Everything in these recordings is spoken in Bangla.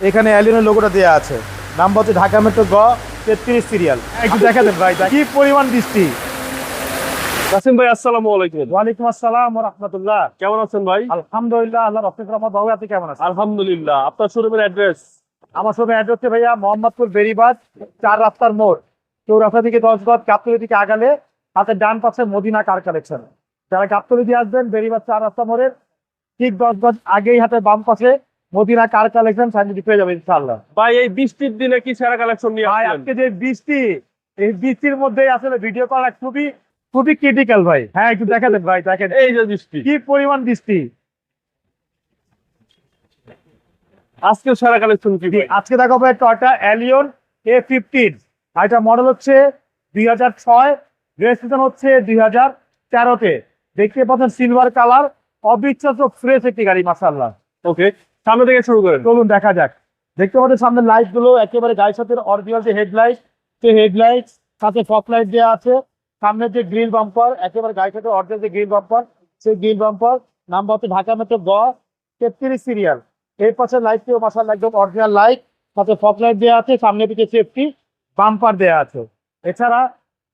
এখানে অ্যালিয়নের লোগোটা দেওয়া আছে। নাম্বার হচ্ছে ঢাকা মেট্রো গ তেত্রিশ সিরিয়াল একটু দেখা দেন ভাই কি পরিমাণ বৃষ্টি? কাসিম ভাই আসসালামু আলাইকুম। ওয়ালাইকুম আসসালাম রহমতুল্লাহ। কেমন আছেন ভাই? আলহামদুলিল্লাহ রহমত। আপনি কেমন আছেন? আলহামদুলিল্লাহ। আপনার শোরুমের অ্যাড্রেস আমার সঙ্গে অ্যাড হচ্ছে ভাইয়া মোহাম্মদপুর বেরিবাদ চার রাস্তার মোড়। চৌরাস্তা থেকে আগালে হাতে ডান পাশে মদিনা কার কালেকশন যারা গাবতলি দিয়ে আসবেন বেরিবাদ চার রাস্তা মোড়ের ঠিক দশ গজ আগেই হাতে বাম পাশে মদিনা কার কালেকশন সাইনটি পেয়ে যাবে ইনশাআল্লাহ। ভাই এই বৃষ্টির দিনে কি সেরা কালেকশন নিয়ে ভাই আজকে যে বৃষ্টি এই বৃষ্টির মধ্যে আসলে ভিডিও করা খুবই খুবই ক্রিটিক্যাল ভাই। হ্যাঁ একটু দেখা দেন ভাই দেখেন। এই যে বৃষ্টি। কি পরিমাণ বৃষ্টি। আজকে সেরা কালেকশন কি ভাই? আজকে দেখাবো টয়টা অ্যালিয়ন এ ফিফটিন এটা মডেল হচ্ছে দুই হাজার ছয় রেজিস্ট্রেশন হচ্ছে দুই হাজার তেরোতে। দেখতে পাচ্ছেন সিলভার কালার অবিশ্বাস্য ফ্রেশ একটি গাড়ি মাসাল্লাহ ওকে সামনে থেকে শুরু করেন চলুন দেখা যাক। দেখতে পাচ্ছেন সামনে লাইটগুলো, একেবারে গাড়ির সাথে অরিজিনাল যে হেডলাইট সেই হেডলাইট সাথে ফক লাইট দেওয়া আছে। সামনের যে গ্রিল বাম্পার একেবারে গাড়ির সাথে অরিজিনাল যে গ্রিল বাম্পার সেই গ্রিল বাম্পার নাম্বার হচ্ছে ঢাকা মেট্রো গ, তেত্রিশ সিরিয়াল এর পাশে লাইটটিও মাসাল একদম অরিজিনাল লাইট সাথে ফক লাইট দেওয়া আছে সামনে পিছিয়ে সেফটি বাম্পার দেওয়া আছে। এছাড়া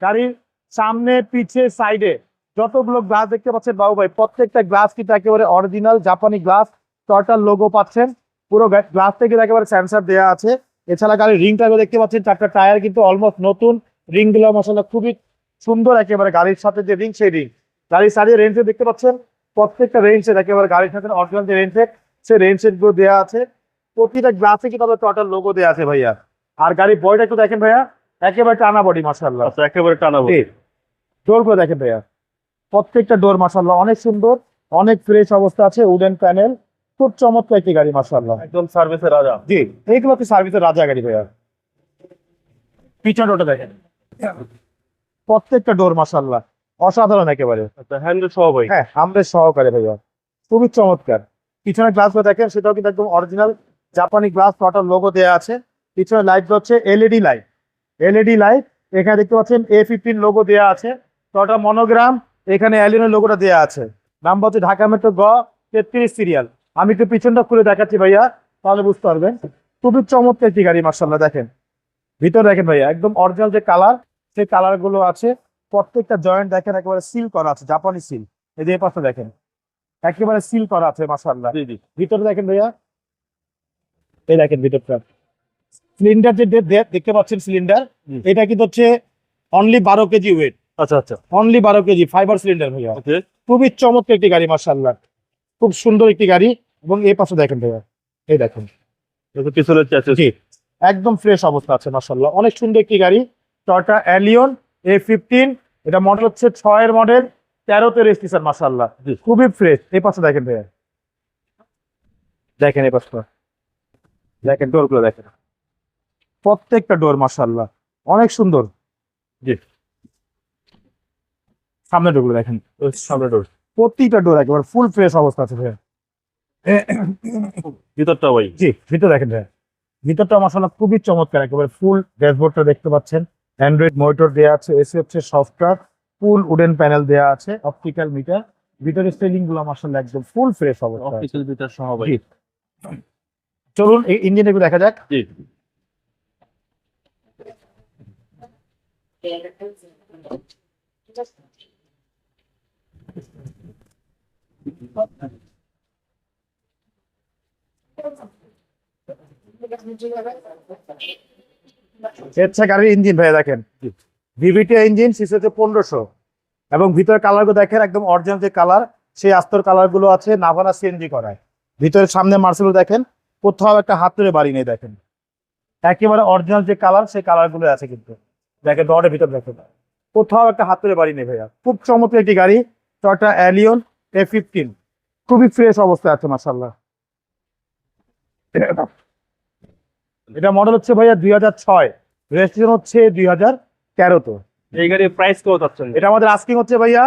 গাড়ির সামনে, পিছে সাইডে যতগুলো গ্লাস দেখতে পাচ্ছেন বাবু ভাই, প্রত্যেকটা গ্লাস কিন্তু একেবারে অরিজিনাল জাপানি গ্লাস টয়টার লোগো পাচ্ছেন। পুরো গ্লাস থেকে একেবারে সেন্সার দেওয়া আছে। এছাড়া গাড়ির রিংটা দেখতে পাচ্ছেন চারটা টায়ার কিন্তু অলমোস্ট নতুন। রিংগুলো মশলা খুবই সুন্দর একেবারে গাড়ির সাথে যে রিং সেই রিং গাড়ির সাইডে রেঞ্জে দেখতে পাচ্ছেন প্রত্যেকটা রেঞ্জের একেবারে গাড়ির সাথে অরিজিনাল যে রেঞ্জের সেই রেঞ্জেরগুলো দেওয়া আছে। প্রতিটা গ্লাসে কিন্তু আপনার টয়টার লোগো দেওয়া আছে ভাইয়া। আর গাড়ির বডিটা একটু দেখেন ভাইয়া একেবারে টানা বডি মাসাল্লাহ আচ্ছা একেবারে টানাবো ডোরগুলো দেখেন ভাইয়া। প্রত্যেকটা ডোর মাসাল্লাহ অনেক সুন্দর অনেক ফ্রেশ অবস্থা আছে উডেন প্যানেল খুব চমৎকার একটি গাড়ি মাসাল্লাহ একদম সার্ভিসের রাজা। জি এইগুলো কি সার্ভিসের রাজা গাড়ি ভাইয়া? পিছন ওটা দেখেন। প্রত্যেকটা ডোর মাসাল্লাহ অসাধারণ একেবারে। আচ্ছা হ্যান্ডেল সহ ভাই। হ্যাঁ আমরা সহকারে ভাইয়া। খুবই চমৎকার। পিছনে গ্লাস দেখেন সেটাও কিন্তু একদম অরিজিনাল জাপানি গ্লাস ওয়াটার লোগো দেওয়া আছে। পিছনে লাইট হচ্ছে এলইডি লাইট এলইডি লাইট এখানে দেখতে পাচ্ছেন এ ফিফটিন লোগো দেওয়া আছে। টটা মনোগ্রাম এখানে অ্যালিয়নের লোগোটা দেওয়া আছে। নাম্বার হচ্ছে ঢাকা মেট্রো গ তেত্রিশ সিরিয়াল আমি একটু পিছনটা খুলে দেখাচ্ছি ভাইয়া তাহলে বুঝতে পারবেন। খুবই চমৎকার একটি গাড়ি মার্শাল্লাহ দেখেন। ভিতরে দেখেন ভাইয়া একদম অরিজিনাল যে কালার সেই কালারগুলো আছে। প্রত্যেকটা জয়েন্ট দেখেন একেবারে সিল করা আছে জাপানি সিল এই যে পাশে দেখেন একেবারে সিল করা আছে মার্শাল্লাহ ভিতরে দেখেন ভাইয়া এই দেখেন ভিতরটা। সিলিন্ডার যে দেখতে পাচ্ছেন সিলিন্ডার। এটা কিন্তু হচ্ছে অনলি বারো কেজি ওয়েট আচ্ছা আচ্ছা। অনলি বারো কেজি ফাইবার সিলিন্ডার ভাইয়া। ওকে খুবই চমৎকার একটি গাড়ি মার্শাল্লাহ খুব সুন্দর একটি গাড়ি এবং এই পাশে দেখেন ভাইয়া এই দেখেন। পিছনের জি একদম ফ্রেশ অবস্থা আছে মার্শাল্লাহ অনেক সুন্দর একটি গাড়ি টয়টা অ্যালিয়ন এ ফিফটিন এটা মডেল হচ্ছে ছয়ের মডেল তেরো তেরোতে রেজিস্ট্রেশন মার্শাল্লাহ জি। খুবই ফ্রেশ এই পাশে দেখেন ভাইয়া। দেখেন এই পাশটা। দেখেন ডোরগুলো দেখেন। প্রত্যেকটা ডোর মার্শাল্লাহ অনেক সুন্দর। জি। সামনে ডোরগুলো দেখেন। সামনে ডোর প্রতিটা ডোর একেবারে ফুল ফ্রেশ অবস্থা আছে ভাইয়া। ভিতরটা ভাই জি ভিতর দেখেন ভাইয়া। ভিতরটা মশলা খুবই চমৎকার একেবারে ফুল ড্যাশবোর্ডটা দেখতে পাচ্ছেন। অ্যান্ড্রয়েড মনিটর দেওয়া আছে এসি হচ্ছে সফটওয়্যার ফুল উডেন প্যানেল দেওয়া আছে অপটিক্যাল মিটার ভিতরে স্টেলিংগুলো মশলা একদম ফুল ফ্রেশ অবস্থা অফিসিয়াল ভিতর সহ ভাই। চলুন এই ইঞ্জিন একটু দেখা যাক। জি। হচ্ছে গাড়ির ইঞ্জিন ভাইয়া দেখেন। ভিভিটি ইঞ্জিন সিসি হচ্ছে পনেরোশো। এবং ভিতরে কালারগুলো দেখেন, একদম অরিজিনাল যে কালার সেই আস্তর কালারগুলো আছে নাভানা সিএনজি করায়। ভিতরে সামনে মার্সেল দেখেন, কোথাও একটা হাত ধরে বাড়ি নেই দেখেন। একেবারে অরিজিনাল যে কালার সেই কালারগুলো আছে কিন্তু। দেখেন ডটের ভিতর দেখেন। কোথাও একটা হাত ধরে বাড়ি নেই ভাইয়া। খুব চমৎকার একটি গাড়ি টয়টা অ্যালিয়ন এ ফিফটিন খুবই ফ্রেশ অবস্থায় আছে মার্শাল্লাহ এটা মডেল হচ্ছে ভাইয়া দুই হাজার ছয়। রেজিস্ট্রেশন হচ্ছে দুই হাজার তেরোতে। এই গাড়ির প্রাইস কত যাচ্ছেন এটা আমাদের আস্কিং হচ্ছে ভাইয়া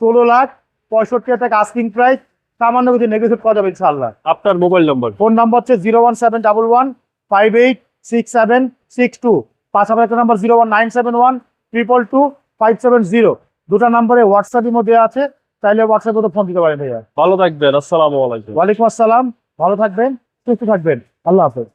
ষোলো লাখ পঁয়ষট্টি হাজার টাকা আস্কিং প্রাইস সামান্য কিছু নেগোসিয়েট করা যাবে ইনশাল্লাহ আপনার মোবাইল নম্বর ফোন নাম্বার হচ্ছে zero one seven double one five eight six seven six two পাশাপাশি একটা number zero one nine seven one triple two five seven zero দুটো নাম্বারে হোয়াটসঅ্যাপ ইমো দেওয়া আছে। তাইলে হোয়াটসঅ্যাপে তো ফোন দিতে পারেন ভাইয়া। ভালো থাকবেন আসসালামু আলাইকুম। ওয়ালাইকুম আসসালাম ভালো থাকবেন সুস্থ থাকবেন। আল্লাহ হাফেজ।